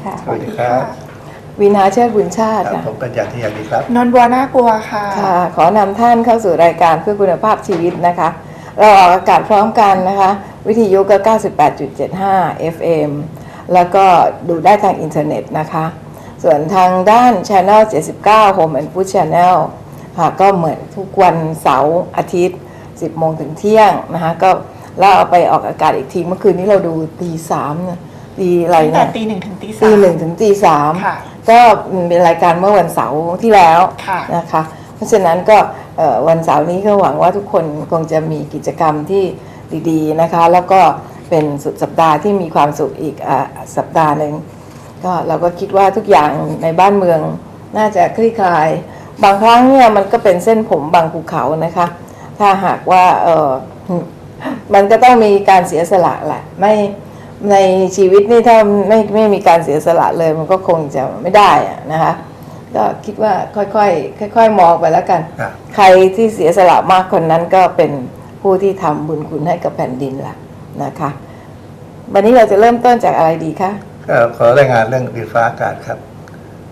ดีค่ะ สวัสดีครับวินาเชิดบุญชาติครับค่ะผมปัญญาที่อยากดีครับ นนท์บัวน่ากลัวค่ะ ค่ะ ขอนำท่านเข้าสู่รายการเพื่อคุณภาพชีวิตนะคะ เราออกอากาศพร้อมกันนะคะ วิทยุก็ 98.75 FM แล้วก็ดูได้ทางอินเทอร์เน็ตนะคะ ส่วนทางด้าน Channel 79 Home and Food Channel ค่ะก็เหมือนทุกวันเสาร์อาทิตย์ 10 โมงถึงเที่ยงนะคะ ก็แล้วเอาไปออกอากาศอีกทีเมื่อคืนนี้เราดูตีสามนะ ตีอะไรตั้งแต่เนี่ยตีหนึ่งถึงตีสาม ตีหนึ่งถึงตีสามค่ะก็เป็นรายการเมื่อวันเสาร์ที่แล้วค่ะ นะคะ เพราะฉะนั้นก็เอ่อวันเสาร์นี้ก็หวังว่าทุกคนคงจะมีกิจกรรมที่ดีๆนะคะ แล้วก็เป็นสุดสัปดาห์ที่มีความสุขอีกอะสัปดาห์หนึ่งก็เราก็คิดว่าทุกอย่างในบ้านเมืองน่าจะคลี่คลาย บางครั้งเนี่ยมันก็เป็นเส้นผมบางภูเขานะคะ ถ้าหากว่าเออ มันก็ต้องมีการเสียสละแหละ ไม่ ในชีวิตนี่ถ้าไม่ไม่มีการเสียสละเลยมันก็คงจะไม่ได้อะนะคะก็คิดว่าค่อยๆค่อย ๆ มองไปแล้วกัน ครับ ใครที่เสียสละมากคนนั้นก็เป็นผู้ที่ทำบุญคุณให้กับแผ่นดินละนะคะ วันนี้เราจะเริ่มต้นจากอะไรดีคะก็ขอรายงานเรื่องดินฟ้าอากาศครับ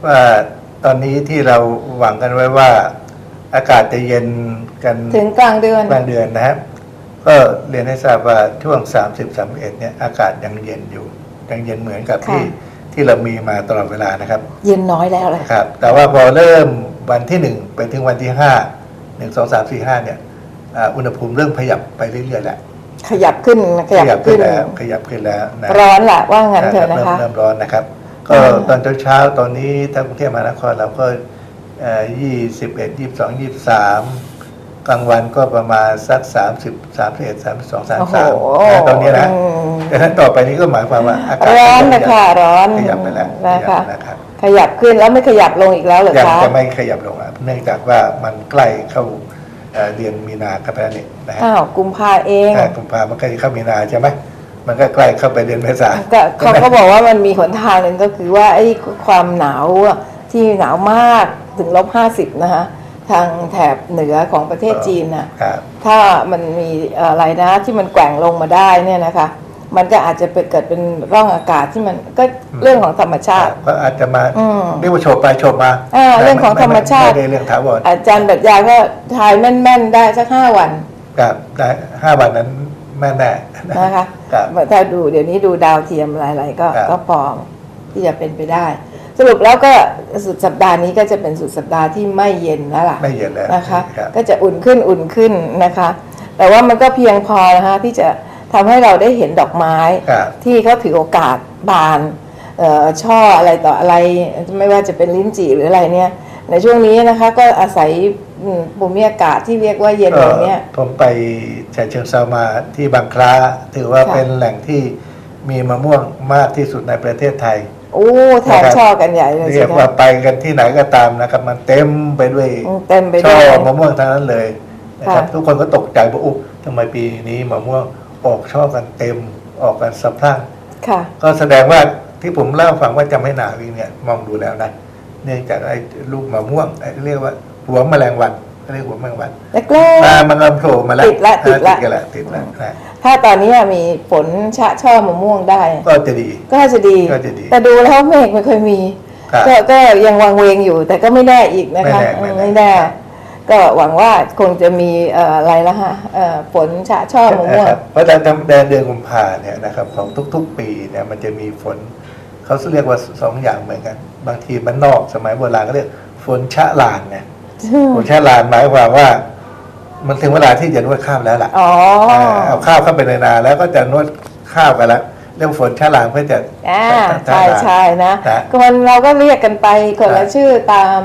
ว่าตอนนี้ที่เราหวังกันไว้ว่า อากาศจะเย็นกันถึงกลางเดือน กลางเดือนนะครับ ก็เรียนให้ทราบว่าช่วง 30 31เนี่ยอากาศยังเย็นอยู่ ยังเย็นเหมือนกับที่ค่ะที่เรามีมาตลอดเวลานะครับ เย็นน้อยแล้วเลยครับ แต่ว่าพอเริ่มวันที่หนึ่งไปถึงวันที่ห้าหนึ่งสองสามสี่ห้าเนี่ยอ่าอุณหภูมิเริ่มขยับไปเรื่อยๆแล้วขยับขึ้นขยับขึ้นแล้วขยับขึ้นแล้วนะร้อนแหละว่างั้นเถอะเริ่นะมคะเริ่มร้อนนะครับ ก็อ่าตอนเช้าๆตอนนี้ถ้ากรุงเทพมหานครเราก็ยี่สิบเอ็ดยี่สิบสองยี่สิบสาม กลางวันก็ประมาณสักสามสิบสามสิบเอ็ดสามสองสามโอ้โหสามตอนนี้นะอืมดังนั้นต่อไปนี้ก็หมายความว่าอากาศร้อนนะคะร้อนขยับไปแล้วขนะยับคะไปแล้วครับขยับขึ้นแล้วไม่ขยับลงอีกแล้วเหรอยังคะจะไม่ขยับลงอะเนื่องจากว่ามันใกล้เข้าเอ่อเดือนมีนาครับนั่นเองนะฮะอ้าวกุมภาเองอ่ากุมภามันใกล้เข้ามีนาใช่ไหมมันก็ใกล้เข้าไปเดือนเมษาก็เขาก็บอกว่ามันมีหนทางหนึ่งก็คือว่าไอ้ความหนาวอะที่หนาวมากถึงลบห้าสิบนะคะ ทางแถบเหนือของประเทศจีนน่ะครับถ้ามันมีอะไรนะที่มันแกว่งลงมาได้เนี่ยนะคะ มันก็อาจจะไปเกิดเป็นร่องอากาศที่มันก็เรื่องของธรรมชาติก็อาจจะมาอืมเรียกว่าโฉบไปโฉบมาอ่าเรื่องของธรรมชาติไม่ได้เรื่องถาวรอาจารย์ปรัชญาก็ทายแม่นๆได้สักห้าวันกับได้ห้าวันนั้นแม่แน่นะคะครับถ้าดูเดี๋ยวนี้ดูดาวเทียมอะไรๆก็ครับก็พอที่จะเป็นไปได้ สรุปแล้วก็สุดสัปดาห์นี้ก็จะเป็นสุดสัปดาห์ที่ไม่เย็นแล้วล่ะไม่เย็นแล้วนะคะ ครับ ก็จะอุ่นขึ้นอุ่นขึ้นนะคะ แต่ว่ามันก็เพียงพอนะคะที่จะทำให้เราได้เห็นดอกไม้ ครับ ที่เขาถือโอกาสบานเอ่อช่ออะไรต่ออะไร ไม่ว่าจะเป็นลิ้นจี่หรืออะไรเนี่ย ในช่วงนี้นะคะก็อาศัยอืมภูมิอากาศที่เรียกว่าเย็นอย่างเนี้ย ผมไปฉะเชิงเซามาที่บางคล้า ถือว่าค่ะ เป็นแหล่งที่มีมะม่วงมากที่สุดในประเทศไทย โอ้แทนช่อกันใหญ่เลยเรีสิยกว่าคะไปกันที่ไหนก็ตามนะครับ มันเต็มไปด้วยอืมเต็มไปช่ด้อวยมะม่วงทั้งนั้นเลยนะครับค่ะทุกคนก็ตกใจว่าอุ๊ยทำไมปีนี้มะม่วงออกช่อกันเต็มออกกันสะพรั่งค่ะก็แสดงว่าที่ผมเล่าให้ฟังว่าจะไม่หนาวอีกเนี่ยมองดูแล้วนะเนื่องจากไอ้ลูกมะม่วงไอ้เรียกว่าหัวแมลงวัน เขาเรียกหัวแมลงวันแรกอ่ามันเริ่มโผล่มาแล้วติดละติดละ อ่ากันละติดละนะๆถ้าตอนนี้มีฝนชะช่อมะม่วงได้ ก็จะดี ก็จะดี ก็จะดีแต่ดูแล้วเมฆไม่เคยมี ครับ ก็ก็ยังวังเวงอยู่ แต่ก็ไม่แน่อีกนะคะไม่แน่อืมไม่ไม่แน่ แน่ก็หวังว่าคงจะมีเอ่ออะไรละฮะเอ่อฝนชะช่อมะม่วง นะครับเพราะแต่เดือนเดือนกุมภาเนี่ยนะครับของทุกๆ ปีเนี่ยมันจะมีฝนเขาเรียกว่าสองอย่างเหมือนกัน บางทีมันนอกสมัยโบราณก็เรียกฝนชะลานเนี่ย ฝนชะลานหมายความว่า มันถึงเวลาที่จะนวดข้าวแล้วล่ะอ๋อาเอาข้าวเข้าไปในนาแล้วก็จะนวดข้าวกันแล้วเรื่องฝนชะลานเพื่อจะอ่าชะใช่ลานใช่นะนะก็มันเราก็เรียกกันไปคนครัละบชื่อตาม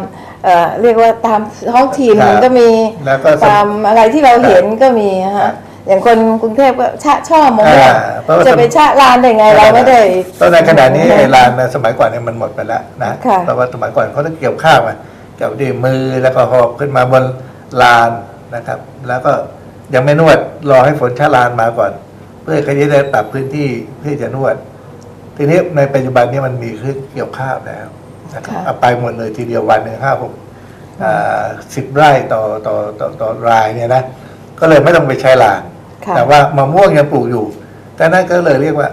เอ่อเรียกว่าตามท้องถิ่นครับก็มีแล้วก็สมตามอะไรที่เราเห็นก็มีครัฮะบอย่างคนกรุงเทพก็ชะช่อมะม่วงอ่าเพราะว่าจะไปชะลานได้ไงเราไม่ได้ตอนในขณะนี้ไอ้ลานน่ะสมัยก่อนเนี่ยมันหมดไปแล้วนะค่ะเพราะว่าสมัยก่อนเขาต้องเกี่ยวข้าวมา เกี่ยวด้วยมือแล้วก็หอบขึ้นมาบนลานนะครับ แล้วก็ยังไม่นวดรอให้ฝนชะลานมาก่อน เพื่อเขาจะได้ปรับพื้นที่เพื่อจะนวด ทีนี้ในปัจจุบันนี้มันมีเครื่องเกี่ยวข้าวแล้วนะครับค่ะเอาไปหมดเลยทีเดียววันหนึ่งห้าหกสิบไร่ต่อต่อต่อต่อรายเนี่ยนะก็เลยไม่ต้องไปใช้ลานค่ะแต่ว่ามะม่วงยังปลูกอยู่ แต่นั่นก็เลยเรียกว่า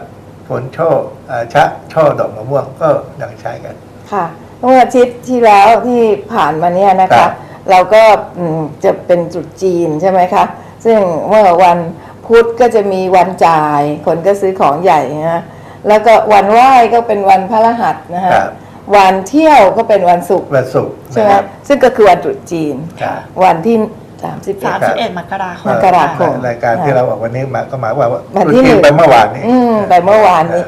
ฝนช่อเอ่อชะช่อดอกมะม่วงก็ยังใช้กัน ค่ะ เมื่ออาทิตย์ที่แล้วที่ผ่านมาเนี่ยนะครัคะ บ เราก็อืมจะเป็นตรุษจีนใช่ไหมคะ ซึ่งเมื่อวันพุธก็จะมีวันจ่าย คนก็ซื้อของใหญ่นะแล้วก็วันไหว้ก็เป็นวันพระรหัสนะฮะ ครับวันเที่ยวก็เป็นวันศุกร์วันศุกร์ใช่ไหมนะครับซึ่งก็คือวันตรุษจีน ครับ วันที่สามสิบ สามสิบเอ็ดมกราคม มกราคม รายการที่เราออกวันนี้มาก็หมายความว่าวันตรุษที่หจีนึ่นงไปเมื่อวานนี้ อืมไปเมื่อวานนี้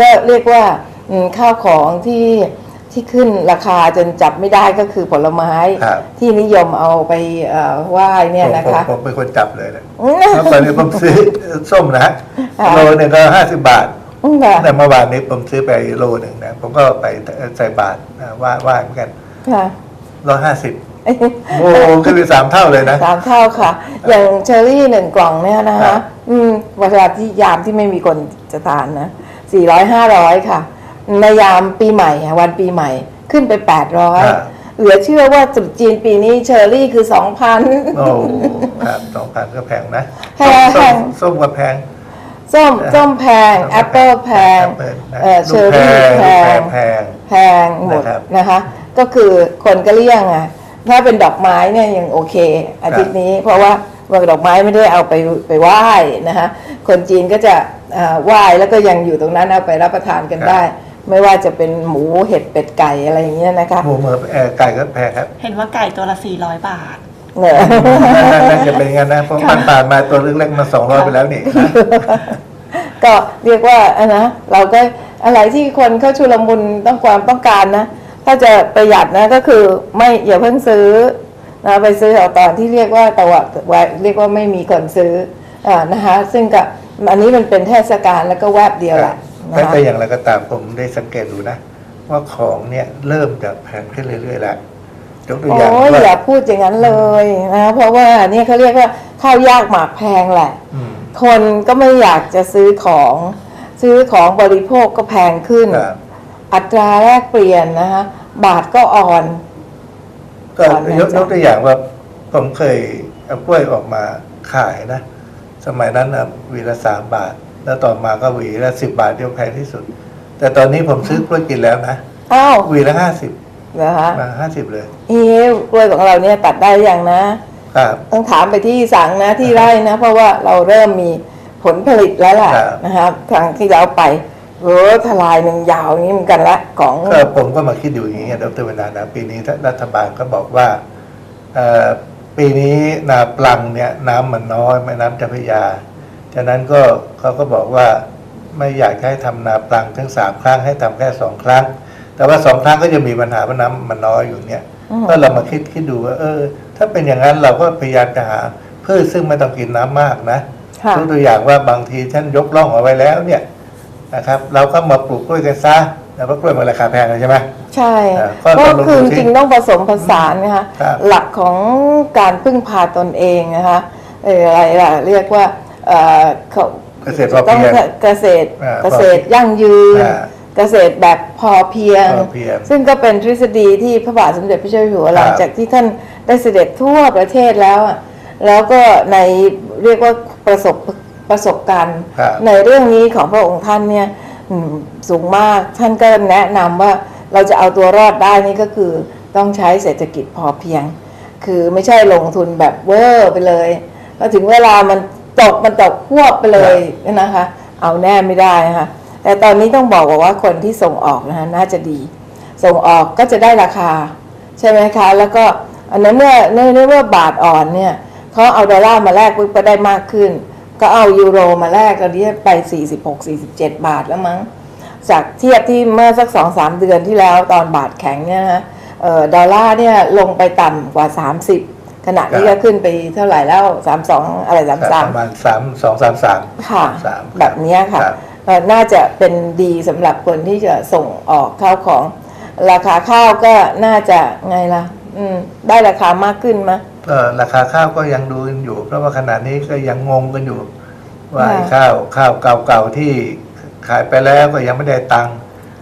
ก็เรียกว่าอืมข้าวของที่ ที่ขึ้นราคาจนจับไม่ได้ก็คือผลไม้ ครับ ที่นิยมเอาไปเอ่อไหว้เนี่ยผมนะคะผมผมเป็นคนจับเลยนะอืมเพราะตอนนี้ผมซื้อส้มนะฮะค่ะ โลหนึงก็ห้าสิบบาท อืมค่ะแต่เมื่อวานนี้ผมซื้อไปโลหนึ่งนะผมก็ไปใส่บาทนะว่าว่าเหมือนกันค่ะ ร้อยห้าสิบโอ้ขึ้นไปสามเท่าเลยนะ สามเท่าค่ะ อย่างเชอรี่หนึ่งกล่องเนี่ยนะครัคะ บ อืมเวลาที่ยามที่ไม่มีคนจะทานนะสี่ร้อยห้าร้อยค่ะ ในยามปีใหม่อะวันปีใหม่ขึ้นไปแปดร้อยเหลือเชื่อว่าตรุษจีนปีนี้เชอรี่คือสองพันโอ้ครับสองพันก็แพงนะแพงส้มส้มก็แพง ส้มส้มแพง แอปเปิลแพงแอปเปิ้ลนะเอ่อเชลูอกแพรี่งแพลูกงแพง แพงหมดนะครับ นะคะ ก็คือคนก็เลี่ยงอะ ถ้าเป็นดอกไม้เนี่ยยังโอเค อาทิตย์นี้ เพราะว่าวันดอกไม้ไม่ได้เอาไปไปไหว้นะคะคนจีนก็จะอ่าไหว้แล้วก็ยังอยู่ตรงนั้นเอาไปรับประทานกันได้ ไม่ว่าจะเป็นหมูเห็ดเป็ดไก่อะไรอย่างเงี้ยนะคะหมูเมือเอ่อไก่ก็แพงครับ เห็นว่าไก่ตัวละสี่ร้อยบาท เนอะ น่าจะเป็นอย่างนั้นนะเพราะมันผ่านมาตัวเล็กๆมาสองร้อยไปแล้วนี่ ก็เรียกว่าอะนะเราก็อะไรที่คนเขาชุลมุนต้องความต้องการนะ ถ้าจะประหยัดนะก็คือไม่อย่าเพิ่งซื้อนะไปซื้อเอาตอนที่เรียกว่าตะวัไว้เรียกว่าไม่มีคนซื้ออ่านะคะซึ่งก็อันนี้มันเป็นเทศกาลแล้วก็แวบเดียวแหละ นะแต่คะ แต่อย่างไรก็ตามผมได้สังเกตดูนะ ว่าของเนี่ยเริ่มจะแพงขึ้นเรื่อยๆแล้วยกตัวอย่างโอ้ยว่าอย่าพูดอย่างนั้นเลยนะเพราะว่าเนี่ยเขาเรียกว่าข้าวยากหมากแพงแหละ อืมคนก็ไม่อยากจะซื้อของ ซื้อของบริโภคก็แพงขึ้น ครับอัตราแลกเปลี่ยนนะคะบาทก็อ่อน ก็ก่อนนะยกจ๊ะ ยกตัวอย่างว่าผมเคยเอากล้วยออกมาขายนะ สมัยนั้นนะหวีละสามบาท แล้วต่อมาก็หวีละสิบบาทที่แพงที่สุด แต่ตอนนี้ผมซื้อกล้วยกินแล้วนะอ้าวหวีละห้าสิบนะคะมาห้าสิบเลย เอ๊ะกล้วยของเราเนี่ยตัดได้ยังนะ ครับ ต้องถามไปที่สั่งนะที่ไร่นะ เพราะว่าเราเริ่มมีผลผลิตแล้วล่ะครับ นะครับทางที่เราไปเออทลายหนึ่งยาวอย่างนี้เหมือนกันละของ ก็ผมก็มาคิดอยู่อย่างนี้ยดรเวนานะปีนี้ถ้ารัฐบาลก็บอกว่าเอ่อปีนี้นาปลังเนี่ยน้ำมันน้อยแม่น้ำเจ้าพระยา ฉะนั้นก็เขาก็บอกว่าไม่อยากให้ทำนาปลังทั้งสามครั้งให้ทำแค่สองครั้ง แต่ว่าสองครั้งก็จะมีปัญหาเพราะน้ำมันน้อยอยู่เนี่ยอืมก็เรามาคิดคิดดูว่าเออ ถ้าเป็นอย่างนั้นเราก็พยายามจะหาพืชซึ่งไม่ต้องกินน้ำมากนะค่ะยกตัวอย่างว่าบางทีท่านยกร่องเอาไว้แล้วเนี่ยนะครับ เราก็มาปลูกกล้วยกันซะแล้วเพราะกล้วยมันราคาแพงเลยใช่ไหมใช่อ่าก็ก็ต้องลงคือทุจนที่ริงๆต้องผสมผสานนะคะครับหลักของการพึ่งพาตนเองนะคะเอออะไรล่ะเรียกว่า เอ่อเขาเกษตรพอต้องเพียง เกษตรอ่าเกษตรยั่งยืน อ่าเกษตรแบบพอเพียง พอเพียงซึ่งก็เป็นทฤษฎีที่พระบาทสมเด็จพระเจ้าอยู่หัวครับหลังจากที่ท่านได้เสด็จทั่วประเทศแล้วอะแล้วก็ในเรียกว่าประสบประสบการณ์ ครับ ในเรื่องนี้ของพระองค์ท่านเนี่ยอืมสูงมากท่านก็แนะนำว่าเราจะเอาตัวรอดได้นี่ก็คือต้องใช้เศรษฐกิจพอเพียง คือไม่ใช่ลงทุนแบบเวอร์ไปเลยแล้วถึงเวลามัน ตกมันตกควบไปเลยนะคะ เอาแน่ไม่ได้นะคะแต่ตอนนี้ต้องบอกว่าคนที่ส่งออกนะคะน่าจะดี ส่งออกก็จะได้ราคา ใช่ไหมคะ แล้วก็อันนั้นเมื่อเนื่องเมื่อบาทอ่อนเนี่ยเขาเอาดอลลาร์มาแลกปุ๊บก็ได้มากขึ้น ก็เอายูโรมาแลกตอนนี้ไป 46-47 บาทแล้วมั้งจากเทียบที่เมื่อสักสองสามเดือนที่แล้วตอนบาทแข็งเนี่ยนะเอ่อดอลลาร์เนี่ยลงไปต่ำกว่า 30 ขณะนี้ครัก็บขึ้นไปเท่าไหร่แล้ว32อะไรครับ33ประมาณสามสองสามสามค่ะสามแบบเนี้ยค่ะครับเอ่อน่าจะเป็นดีสำหรับคนที่จะส่งออกข้าวของ ราคาข้าวก็น่าจะไงล่ะอืมได้ราคามากขึ้นมะเอ่อราคาข้าวก็ยังดูกันอยู่ เพราะว่าขณะนี้ก็ยังงงกันอยู่ ว่าไอ้ค่ะข้าวข้าวเก่าๆที่ขายไปแล้วก็ยังไม่ได้ตังค์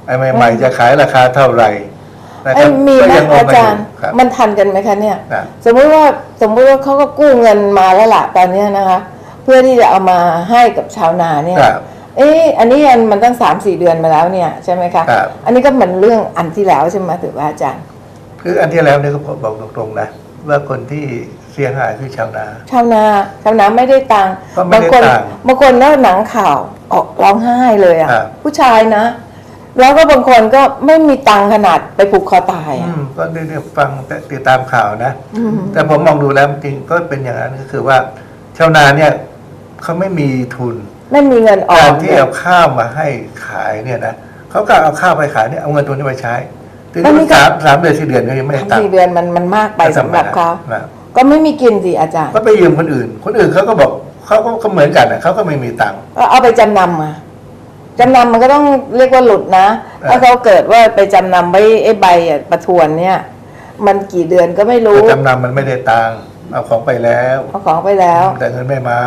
ไอ้ใหม่ ๆ จะขายราคาเท่าไหร่ นะคเอ้รัยบมีก็ไหมยังงงอากันอจารยู่ย์ครับมันทันกันไหมคะเนี่ย ครับ สมมุติว่าสมมุติว่าเขาก็กู้เงินมาแล้วล่ะตอนเนี้ยนะคะ เพื่อที่จะเอามาให้กับชาวนาเนี่ยครับเอ๊ะอันนี้อันมันตั้งสามสี่เดือนมาแล้วเนี่ยใช่ไหมคะครับ อันนี้ก็เหมือนเรื่องอันที่แล้วใช่ไหมถือว่าอาจารย์ คืออันที่แล้วเนี่ยก็บอกตรงๆนะว่าคนที่เสียหายคือชาวนา ชาวนาชาวนาไม่ได้ตังค์ก็ไม่บางได้คนตังค์บางคนแล้วหนังข่าวออกร้องไห้เลยอะ ครับ ผู้ชายนะ แล้วก็บางคนก็ไม่มีตังค์ขนาดไปผูกคอตายอือะมก็ได้ได้ฟังแต่ติดตามข่าวนะ อืม แต่ผมมองดูแล้วจริงก็เป็นอย่างนั้นก็คือว่าชาวนาเนี่ยเขาไม่มีทุนไม่มีเงินออการมที่เอาข้าวมาให้ขายเนี่ยนะเขาก็เอาข้าวไปขายเนี่ยเอาเงินตัวนี้ไปใช้ถึงสามสามเดือนสี่เดือนก็ยังไม่ได้สามตังสี่ค์เดือนมันมันมากไปสำหรับเขานะ ก็ไม่มีกินสิอาจารย์ ก็ไปยืมคนอื่น คนอื่นเขาก็บอกเขาก็ก็เหมือนกันนะเขาก็ไม่มีตังค์ก็เอาไปจำนำมา จำนำมันก็ต้องเรียกว่าหลุดนะอ่าถ้าเขาเกิดว่าไปจำนำไว้ไอ้ใบอะประทวนเนี่ย มันกี่เดือนก็ไม่รู้แต่จำนำมันไม่ได้ตังค์เอาของไปแล้ว เอาของไปแล้ว แต่เงินไม่มา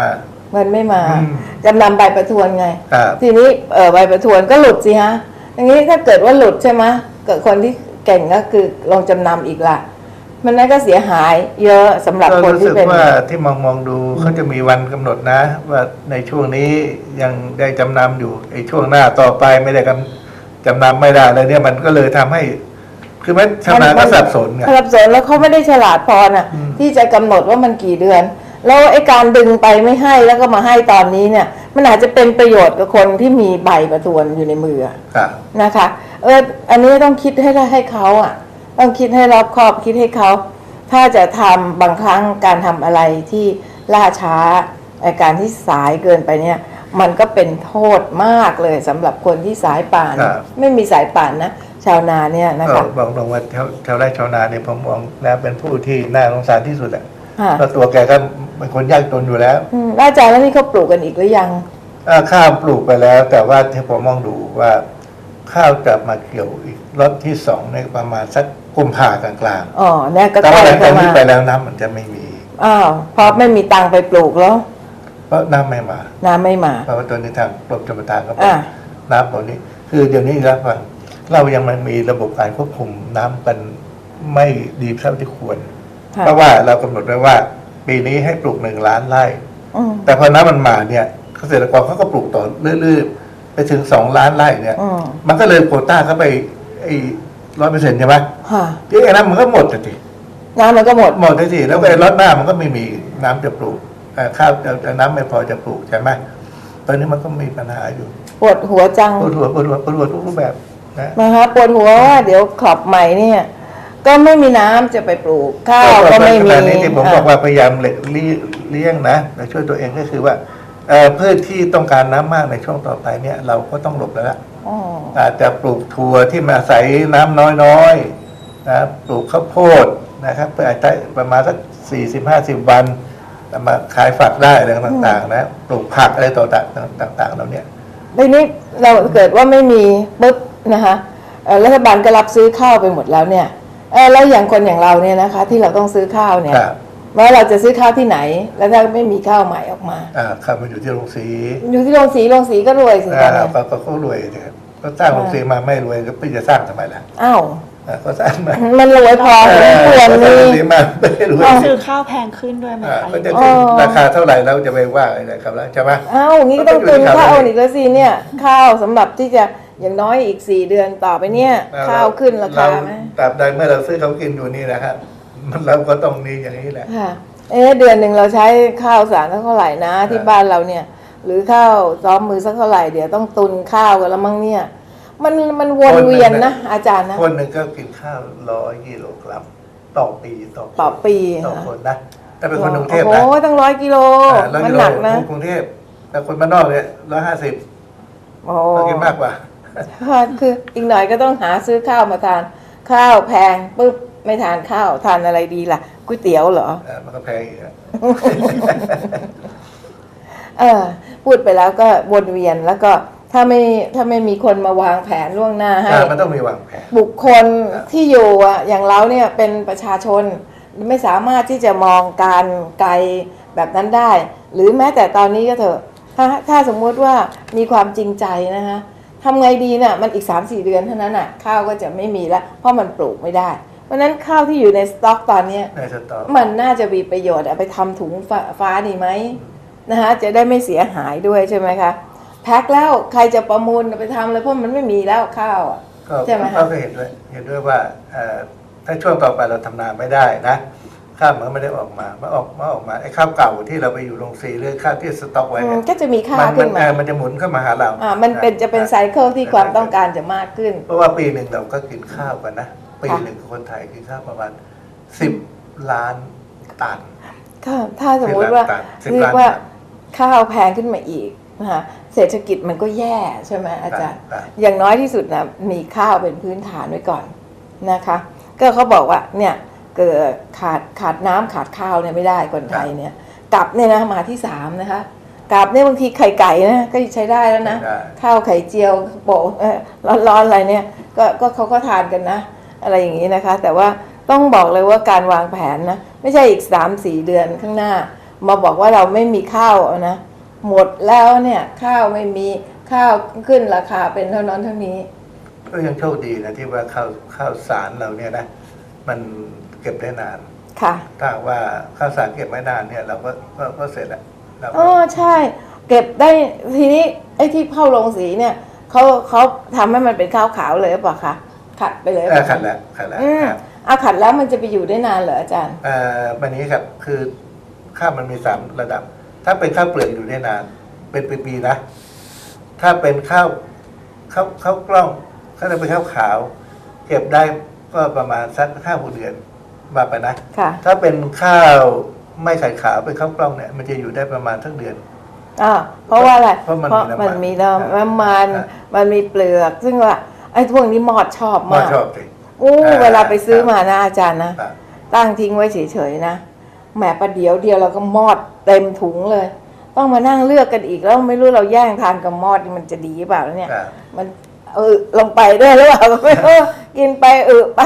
เงินไม่มาอืมจำนำใบประทวนไง ครับ ทีนี้เออใบประทวนก็หลุดสิฮะอย่างนี้ถ้าเกิดว่าหลุดใช่ไหมเกิดคนที่เก่งก็คือลงจำนำอีกละ มันนั่นก็เสียหายเยอะสำหรับก็คนรู้ที่สึกเป็นว่าที่มองมองดูเขาจะมีวันกำหนดนะ ว่าในช่วงนี้ยังได้จำนำอยู่ไอ้ช่วงหน้าต่อไปไม่ได้กำจำนำไม่ได้อะไรเนี่ยมันก็เลยทำให้ คือมันชาวนาก็สับสนไง สับสนแล้วเขาไม่ได้ฉลาดพอน่ะ อืม ที่จะกำหนดว่ามันกี่เดือน แล้วไอ้การดึงไปไม่ให้แล้วก็มาให้ตอนนี้เนี่ย มันอาจจะเป็นประโยชน์กับคนที่มีใบประทวนอยู่ในมืออะ ครับ นะคะ เออ อันนี้ต้องคิดให้ได้ให้เขาอะ ต้องคิดให้รอบคอบคิดให้เขา ถ้าจะทำบางครั้งการทำอะไรที่ล่าช้าไอ้การที่สายเกินไปเนี่ย มันก็เป็นโทษมากเลยสำหรับคนที่สายป่านครับไม่มีสายป่านนะชาวนาเนี่ยนะก็คะบอกตรงว่าชาวชาวไร่ชาวนาเนี่ยผมมองแล้วเป็นผู้ที่น่าสงสารที่สุดอะค่ะเพราะตัวแกก็เป็นคนยากจนอยู่แล้วอืมแล้วอาจารย์แล้วนี่เขาปลูกกันอีกหรือยังอ่าข้าวปลูกไปแล้ว แต่ว่าที่ผมมองดูว่า ข้าวจะมาเกี่ยวอีกรอบที่สองในประมาณสักกุมภากลางอ๋อเนี่ยก็ๆแต่ใกว่าล้หลังจาเข้ากมานี้ไปแล้วน้ำมันจะไม่มีอ้าวเพราะไม่มีตังค์ไปปลูกแล้วเพราะน้ำไม่มา น้ำไม่มาเพราะว่าตัวนี้ทางกรมชลประทานก็เป็นอ่าน้ำตัวนี้ คือเดี๋ยวนี้แล้วฟังเรายังไม่มีระบบการควบคุมน้ำกันไม่ดีเท่าที่ควรค่ะเพราะว่าเรากำหนดไว้ว่า ปีนี้ให้ปลูกหนึ่งล้านไร่อืมแต่พอน้ำมันมาเนี่ยเกษตรกรเขาก็ปลูกต่อเรื่อยๆไป ถึงสองล้านไร่เนี่ย อืมมันก็เลยโควต้าเข้าไปไอ้ร้อยเปอร์เซ็นต์ใช่ไหมค่ะที่ไอ้น้ำมันก็หมดเลยสิน้ำมันก็หมด หมดเลยสิแล้วไอ้รถหน้ามันก็ไม่มีน้ำจะปลูกเอ่อข้าวจะน้ำไม่พอจะปลูกใช่ไหมตอนนี้มันก็มีปัญหาอยู่ปวดหัวจังปวดหัวปวดหัวปวดหัวทุกรูปแบบนะ นะคะปวดหัวว่าเดี๋ยวขอบใหม่เนี่ย ก็ไม่มีน้ำจะไปปลูกข้าวก็ไม่มีขณะนี้ที่ผมบอกอะว่าพยายามเลี่ยเลี่ยงนะและช่วยตัวเองก็คือว่าเอ่อ พืชที่ต้องการน้ำมากในช่วงต่อไปเนี่ยเราก็ต้องหลบแล้วล่ะอ๋ออาจจะปลูกถั่วที่มาอาศัยน้ำน้อยๆนะปลูกข้าวโพดนะครับเพื่ออาจจะประมาณสักสี่สิบห้าสิบวันเอามาขายฝักได้อะไรต่างๆ นะปลูกผักอะไรต่างๆต่างๆเราเนี่ยทีนี้เราเกิดว่าไม่มีปุ๊บนะคะเอ่อรัฐบาลก็รับซื้อข้าวไปหมดแล้วเนี่ยเอ่อแล้วอย่างคนอย่างเราเนี่ยนะคะ ที่เราต้องซื้อข้าวเนี่ย ครับ ว่าเราจะซื้อข้าวที่ไหน แล้วถ้าไม่มีข้าวใหม่ออกมา อ่าข้าวมันอยู่ที่โรงสีอยู่ที่โรงสีโรงสีก็รวยสิอ่าตอนเนี้ยก็ก็เขารวยเนี่ยก็สร้างโรงสีมาไม่รวยก็ไปจะสร้างทำไมล่ะอ้าวอ่าก็สร้างมามันรวยพอสมควรก็สร้างนี่โรงสีมาไม่รวยซื้อข้าวแพงขึ้นด้วยไหมอ่าคะก็จะอ๋อราคาเท่าไหร่แล้วจะไปว่าอะไรครับแล้วใช่ไหมอ้าวงี้ก็ต้องตุนข้าวอีกแล้วสิเนี่ยข้าวสำหรับที่จะอย่างน้อยอีกสี่เดือนต่อไปเนี่ย ข้าวขึ้นราคาไหมตราบใดเมื่อเราซื้อเขากินอยู่นี่นะครับ มันเราก็ต้องมีอย่างนี้แหละ ค่ะ เอ๊ะเดือนหนึ่งเราใช้ข้าวสารสักเท่าไหร่นะ ที่บ้านเราเนี่ย หรือข้าวซ้อมมือสักเท่าไหร่เดี๋ยวต้องตุนข้าวกันแล้วมั้งเนี่ย มันมันวนเวียนนะ อาจารย์นะ คนหนึ่งก็กินข้าวร้อยกิโลกรัมต่อปีต่อคนต่อปีต่อนะคนนะถ้าเป็นคนกรุงเทพโอ้นะโหตั้งร้อยกิโลอ่าร้อยมันกิโลหนักนะกรุงเทพแต่คนบ้านนอกเนี่ยร้อยห้าสิบโอ้ก็กินมากกว่าค่ะคืออีกหน่อยก็ต้องหาซื้อข้าวมาทาน ข้าวแพงปุ๊บ ไม่ทานข้าวทานอะไรดีล่ะก๋วยเตี๋ยวเหรออ่ามันก็แพงอีกอะ เออ พูดไปแล้วก็วนเวียนแล้วก็ถ้าไม่ถ้าไม่มีคนมาวางแผนล่วงหน้าให้ อ่ามันต้องมีวางแผน บุคคลที่อยู่อะอย่างเราเนี่ยเป็นประชาชนไม่สามารถที่จะมองการไกลแบบนั้นได้ หรือแม้แต่ตอนนี้ก็เถอะถ้าถ้าสมมุติว่ามีความจริงใจนะคะทำไงดีน่ะมันอีก 3 4 เดือนเท่านั้นอะข้าวก็จะไม่มีแล้วเพราะมันปลูกไม่ได้ เพราะฉะนั้นข้าวที่อยู่ในสต็อกตอนเนี้ยในสต็อกมันน่าจะมีประโยชน์เอาไปทำถุงฟ้าฟ้าดีไหมนะคะจะได้ไม่เสียหายด้วยใช่ไหมคะแผแพ็คแล้วใครจะประมูลไปทำเลยเพราะมันไม่มีแล้วข้าวอะก็ใช่ไหมคะ ก็เห็นด้วยเห็นด้วยว่าเอ่อถ้าช่วงต่อไปเราทำนาไม่ได้นะ ข้าวมันก็ไม่ได้ออกมามาออกมาออกมาไอ้ข้าวเก่าที่เราไปอยู่โรงสีหรือข้าวที่สต็อกไว้อืเนี่มยก็จะมีค่ามันขึ้มันนมาเอ่อมันจะหมุนเข้ามาหาเราอ่ามันเป็นจะเป็นไซเคิลที่ความต้องการจะมากขึ้น เพราะว่าปีหนึ่งเราก็กินข้าวกันนะ ปีค่ะหนึ่งคนไทยกินข้าวประมาณสิบล้านตันก็ถ้าสมมุติว่าสิบเรียล้านกว่าตันข้าวแพงขึ้นมาอีกนะคะเศรษฐกิจมันก็แย่ใช่ไหมอาจารย์ครับอย่างน้อยที่สุดนะมีข้าวเป็นพื้นฐานไว้ก่อนนะคะ ก็เขาบอกว่าเนี่ยเกิดขาดขาดน้ำขาดข้าวเนี่ยไม่ได้คนไทยเนี่ยกลับเนี่ยนะมาที่สามนะคะกลับเนี่ยบางทีไข่ไก่นะก็ใช้ได้แล้วนะได้ข้าวไข่เจียวโปะเอ่อร้อนๆอะไรเนี่ยก็ก็เขาก็ทานกันนะ อะไรอย่างนี้นะคะ แต่ว่าต้องบอกเลยว่าการวางแผนนะ ไม่ใช่อีกสามสี่เดือนข้างหน้า มาบอกว่าเราไม่มีข้าวเอานะ หมดแล้วเนี่ยข้าวไม่มีข้าวขึ้นราคาเป็นเท่านั้นเท่านี้ ก็ยังโชคดีนะที่ว่าข้าวข้าวสารเราเนี่ยนะ มันเก็บได้นานค่ะถ้าหากว่าข้าวสารเก็บไม่นานเนี่ยเราก็ก็ก็เสร็จแล้วเราก็อ๋อใช่ เก็บได้ทีนี้ไอ้ที่เข้าลงสีเนี่ยเขาเขาทำให้มันเป็นข้าวขาวเลยหรือเปล่าคะ ขัดไปเลยหรือเอเปอล่าขัดแล้วขัดแล้วอืมครับเอาขัดแล้วมันจะไปอยู่ได้นานเหรออาจารย์ เอ่อวันนี้ครับคือข้าวมันมีสามระดับ ถ้าเป็นข้าวเปลือกอยู่ได้นาน เป็นปีๆนะ ถ้าเป็นข้าวข้าวข้าวกล้องถ้าจะเป็นข้าวขาว เก็บได้ก็ประมาณสักห้าหกเดือนว่าไปนะ ค่ะ ถ้าเป็นข้าวไม่ไข่ขาวเป็นข้าวกล้องเนี่ยมันจะอยู่ได้ประมาณทั้งเดือน อ่าเพราะว่าอะไรเพราะมันมีน้ำมันมันมีน้ำน้ำมันอ่ามันมีเปลือก ซึ่งว่า ไอ้พวกนี้มอดชอบมามาก ชอบสิอู้อ่าเวลาไปซื้อครับมานะอาจารย์นะ ครับตั้งทิ้งไว้เฉยๆนะแหมประเดี๋ยวเดียวเราก็มอดเต็มถุงเลย ต้องมานั่งเลือกกันอีกแล้วไม่รู้เราแย่งทานกับมอดนี่มันจะดีหรือเปล่าเนี่ย ครับ มันเออลงไปด้วยหรือเปล่าไม่รู้ กินไปเออไป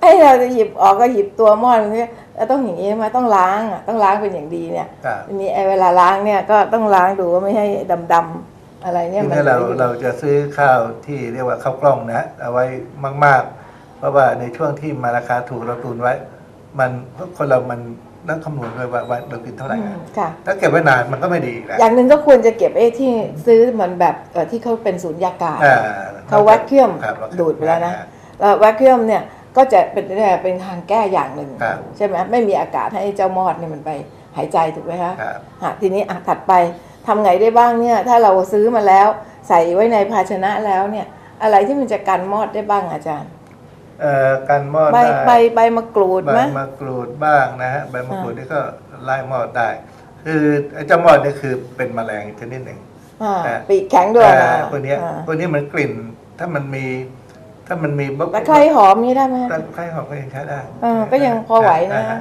ไอ้เราจะหยิบออกก็หยิบตัวมอดมันเนี่ยแล้วต้องอย่างนี้ไหมต้องล้างอะต้องล้างเป็นอย่างดีเนี่ยครับ ทีนี้ไอ้เวลาล้างเนี่ยก็ต้องล้างดูว่าไม่ให้ดำๆ อะไรเนี่ยทีมันนี้เราไม่อยู่เราจะซื้อข้าวที่เรียกว่าข้าวกล้องนะเอาไว้มาก ๆ เพราะว่าในช่วงที่มาราคาถูกเราตุนไว้ มันคนเรามันนั่งคำนวณด้วยว่าว่าเรากินเท่าไหร่อืนะมค่ะ ถ้าเก็บไว้นานมันก็ไม่ดีอีกนะอย่างหนึ่งก็ควรจะเก็บไอ้ที่ซื้อมันแบบเอ่อที่เขาเป็นศูนยากาศ อ่าเขาแวคเคียมครับดูดไปแล้วนะ แล้วแวคเคียมเนี่ยก็จะเป็นเป็นทางแก้อย่างหนึ่งครับ ใช่ไหมไม่มีอากาศให้เจ้ามอดเนี่ยมันไปหายใจถูกไหมคะครับ ฮะทีนี้อะถัดไป ทำไงได้บ้างเนี่ยถ้าเราซื้อมาแล้วใส่ไว้ในภาชนะแล้วเนี่ยอะไรที่มันจะกันมอดได้บ้างอาจารย์เอ่อการมอดใบได้ใบใบมะกรูดใบไหมมะกรูดบ้างนะฮะใบมะกรูดอ่านี่ก็ไล่มอดได้ คือไอ้เจ้ามอดนี่คือเป็นแมลงชนิดหนึ่ง อ่าแต่ปีกแข็งด้วยแต่นะพวกเนี้ยอ่าพวกนี้มันกลิ่นถ้ามันมี ถ้ามันมีมะตะไคร้หอมนี่ได้ไหม ตะไคร้หอมก็ยังใช้ได้เออก็ยังพอไหวนะาฮ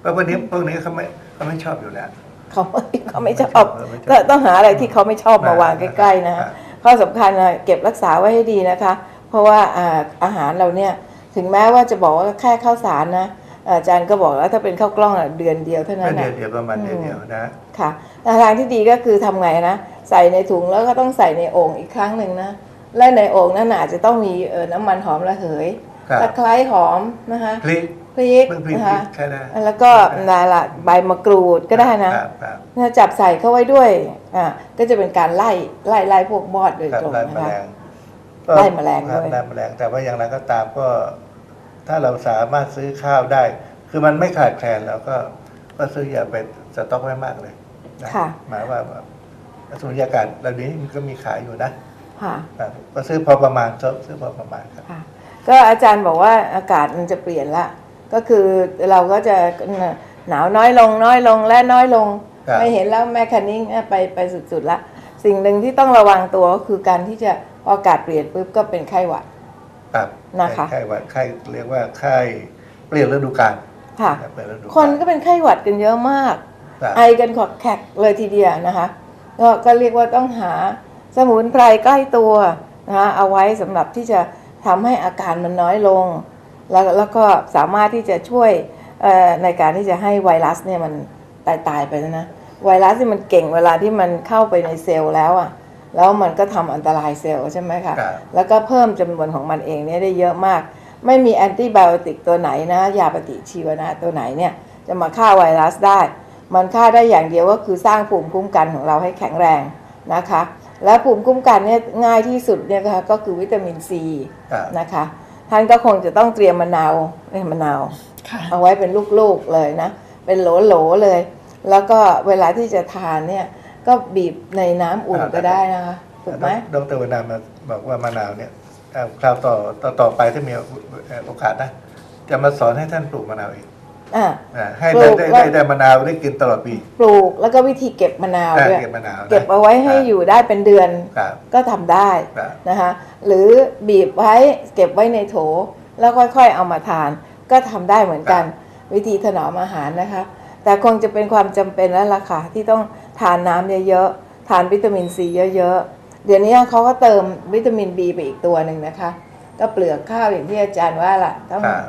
เพราะพวกนี้พวกนี้เขาไม่เขาไม่ชอบอยู่แล้ว เขาเขาไม่ชอบเขาไม่ชอบก็ต้องหาอะไรที่เขาไม่ชอบมาวางอ่าใกล้ๆนะฮะข้อสำคัญนะเก็บรักษาไว้ให้ดีนะคะ เพราะว่าอ่าอาหารเราเนี่ยถึงแม้ว่าจะบอกว่าแค่ข้าวสารนะอาจารย์ก็บอกแล้วถ้าเป็นข้าวกล้องอะเดือนเดียวเท่านั้ก็นเดียนะวเดียวประมาณเดียวเดียวนะค่ะแต่ทางที่ดีก็คือทำไงนะใส่ในถุงแล้วก็ต้องใส่ในโอ่งอีกครั้งหนึ่งนะและในโอ่งนั้นน่ะอาจจะต้องมีเออน้ำมันหอมระเหยครับตะไคร้หอมนะคะพริก พริกเพิ่งพริกนะคะใช้ได้แล้วก็นาละใบมะกรูดก็ได้นะครับครับถ้าจับใส่เข้าไว้ด้วยอ่าก็จะเป็นการไล่ไล่ไล่พวกมอดโดยครับตรงไล่นะแมลคะงไล่แมลงครับด้วย ไล่แมลงแต่ว่าอย่างไรก็ตามก็ ถ้าเราสามารถซื้อข้าวได้ คือมันไม่ขาดแคลนแล้วก็ ก็ซื้ออย่าไปสต็อกไว้มากเลยนะค่ะ หมายว่าแบบสุญญากาศเหล่านี้มันก็มีขายอยู่นะค่ะ ครับก็ซื้อพอประมาณซื้อพอประมาณครับ ค่ะก็อาจารย์บอกว่าอากาศมันจะเปลี่ยนละ ก็คือเราก็จะหนาวน้อยลงน้อยลงและน้อยลง ครับ ไม่เห็นแล้วแมคคานิงไปไปสุดๆละ สิ่งหนึ่งที่ต้องระวังตัวก็คือการที่จะพออากาศเปลี่ยนปุ๊บก็เป็นไข้หวัด ครับนะคะ ไข้หวัดไข้เรียกว่าไข้เปลี่ยนฤดูกาลค่ะ เปลี่ยนฤดูาลคนก็เป็นไข้หวัดกันเยอะมาก ครับไอกันขอกแขกเลยทีเดียวนะคะก็ก็เรียกว่าต้องหาสมุนไพรใกล้ตัวนะคะเอาไว้สำหรับที่จะทำให้อาการมันน้อยลง แล้วแล้วก็สามารถที่จะช่วยเอ่อในการที่จะให้ไวรัสเนี่ยมันตายตายๆไปนะไวรัสที่มันเก่งเวลาที่มันเข้าไปในเซลล์แล้วอะแล้วมันก็ทำอันตรายเซลล์ใช่ไหมคะครับแล้วก็เพิ่มจำนวนของมันเองเนี่ยได้เยอะมาก ไม่มีแอนติไบโอติกตัวไหนนะ ยาปฏิชีวนะตัวไหนเนี่ยจะมาฆ่าไวรัสได้ มันฆ่าได้อย่างเดียวก็คือสร้างภูมิคุ้มกันของเราให้แข็งแรงนะคะ และภูมิคุ้มกันเนี่ยง่ายที่สุดเนี่ยนะคะก็คือวิตามินซีครับนะคะ ท่านก็คงจะต้องเตรียมมะนาวเนี่ยมะนาวค่ะเอาไว้เป็นลูกๆเลยนะ เป็นโหลๆเลย แล้วก็เวลาที่จะทานเนี่ย ก็บีบในน้ำอุ่นก็ได้นะคะถูกไหมดรวนามาบอกว่ามะนาวเนี่ยเอ่อคราวต่อต่อต่อไปถ้ามีโอกาสนะจะมาสอนให้ท่านปลูกมะนาวอีก อะอ่าให้ปลูได้กได้แล้วได้ได้มะนาวได้กินตลอดปีปลูกแล้วก็วิธีเก็บมะนาวอ่าด้วย เก็บมะนาวนะเก็บเอาไว้ให้อยู่ได้เป็นเดือนครับก็ทำได้ครับ นะคะหรือบีบไว้เก็บไว้ในโถ แล้วค่อยๆเอามาทาน ก็ทำได้เหมือนกัน วิธีถนอมอาหารนะคะ แต่คงจะเป็นความจำเป็นแล้วล่ะค่ะที่ต้องทานน้ำเยอะๆทานวิตามินซีเยอะๆ เดี๋ยวนี้เขาก็เติมวิตามินบีไปอีกตัวหนึ่งนะคะ ก็เปลือกข้าวอย่างที่อาจารย์ว่าล่ะต้องครับ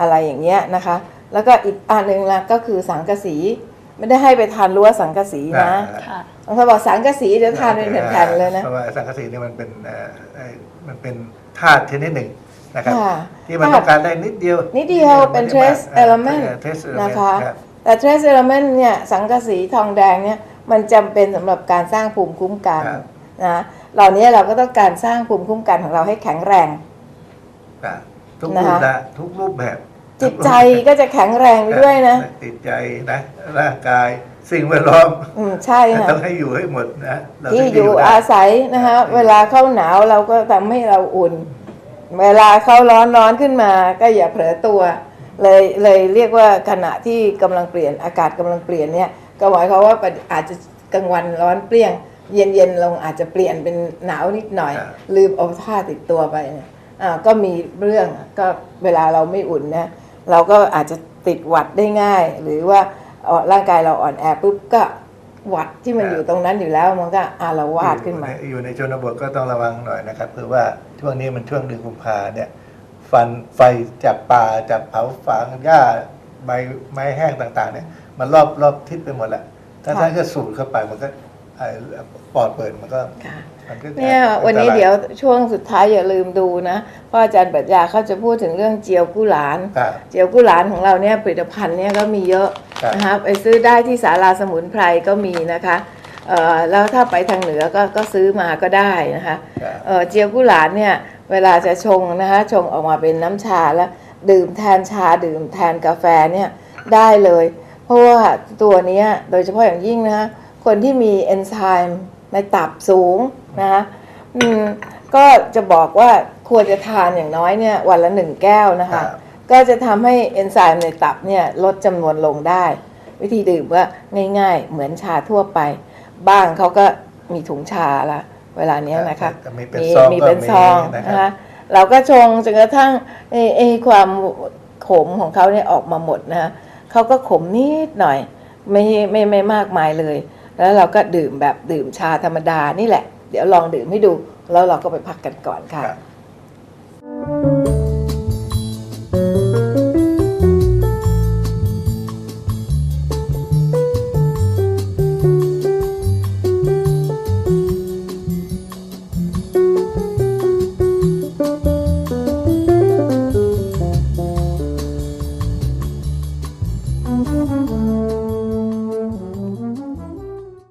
อะไรอย่างเงี้ยนะคะ แล้วก็อีกอันหนึ่งละก็คือสังกะสีไม่ได้ให้ไปทานรั้วสังกะสีนะอ่าค่ะ บางคนบอกสังกะสีเดี๋ยวทานเป็นแผ่นๆเลยนะเพราะว่าสังกะสีเนี่ยมันเป็นเอ่อเอ่อมันเป็นธาตุชนิดหนึ่งนะครับ ค่ะที่มันต้องการได้นิดเดียวนิดเดียวเป็น trace element เทสเอลเมนต์นะคะ รับ แต่ trace element เนี่ยสังกะสีทองแดงเนี่ยมันจำเป็นสำหรับการสร้างภูมิคุ้มกันครับ นะเหล่านี้เราก็ต้องการสร้างภูมิคุ้มกันของเราให้แข็งแรง อ่าทุกนะรูคะปนะทุกรูปแบบ จิตใจก็จะแข็งแรงไปด้วยนะ จิตใจนะ ร่างกายสิ่งแวดล้อมอืมใช่ค่ะต้องให้อยู่ให้หมดนะเราที่ถึงอจะยู่ได้อาศัยนะคะเวลาเข้าหนาวเราก็ทำให้เราอุ่น เวลาเข้าร้อนร้อนขึ้นมา ก็อย่าเผลอตัว เลยเลยเรียกว่าขณะที่กำลังเปลี่ยนอากาศกำลังเปลี่ยนเนี่ยก็หมายความว่าอาจจะกลางวันร้อนเปรี้ยง เย็นเย็นๆลงอาจจะเปลี่ยนเป็นหนาวนิดหน่อยครับลืมเอาผ้าติดตัวไปเนี่ยอ่าก็มีเรื่องก็เวลาเราไม่อุ่นนะ เราก็อาจจะติดหวัดได้ง่าย หรือว่าร่างกายเราอ่อนแอปุ๊บก็หวัดที่มันอยู่ตรงนั้นอยู่แล้วมันก็อาละวาดขึ้นมา อยู่ในชนบทก็ต้องระวังหน่อยนะครับคือว่าช่วงนี้มันช่วงเดือนกุมภาเนี่ยฟันไฟจากป่าจากเผาฟางหญ้าใบไม้แห้งต่าง ๆ เนี่ย มันรอบรอบทิศไปหมดแหละถ้าท่านก็สูดเข้าไปมันก็ ปอดเปิดมันก็ค่ะมันก็เนี่ยอัตรายวันนี้เดี๋ยวช่วงสุดท้ายอย่าลืมดูนะเพราะอาจารย์ปรัชญาเขาจะพูดถึงเรื่องเจียวกุหลานครับเจียวกุหลานของเราเนี่ยผลิตภัณฑ์เนี่ยก็มีเยอะครับนะคะไปซื้อได้ที่สาราสมุนไพรก็มีนะคะเอ่อแล้วถ้าไปทางเหนือก็ก็ซื้อมาก็ได้นะคะครับเอ่อเจียวกุหลานเนี่ยเวลาจะชงนะคะชงออกมาเป็นน้ำชาแล้วดื่มแทนชาดื่มแทนกาแฟเนี่ยได้เลย เพราะว่าตัวเนี้ยโดยเฉพาะอย่างยิ่งนะคะ คนที่มีเอนไซม์ในตับสูงนะคะอืมก็จะบอกว่าควรจะทานอย่างน้อยเนี่ยวันละหนึ่งแก้วนะครัคะบก็จะทำให้เอนไซม์ในตับเนี่ยลดจำนวนลงได้ วิธีดื่มก็ง่ายๆ เหมือนชาทั่วไป บ้างเขาก็มีถุงชาละเวลาเนี้ยนะคะแต่มีเป็นซองมีก็เป็นซองนะนะครับคะเราก็ชงจนกระทั่งไอ้ไอ้ความขมของเขาเนี่ยออกมาหมดนะคะเขาก็ขมนิดหน่อย ไม่ไม่ไม่มากมายเลย แล้วเราก็ดื่มแบบดื่มชาธรรมดานี่แหละ เดี๋ยวลองดื่มให้ดู แล้วเราก็ไปพักกันก่อนค่ะ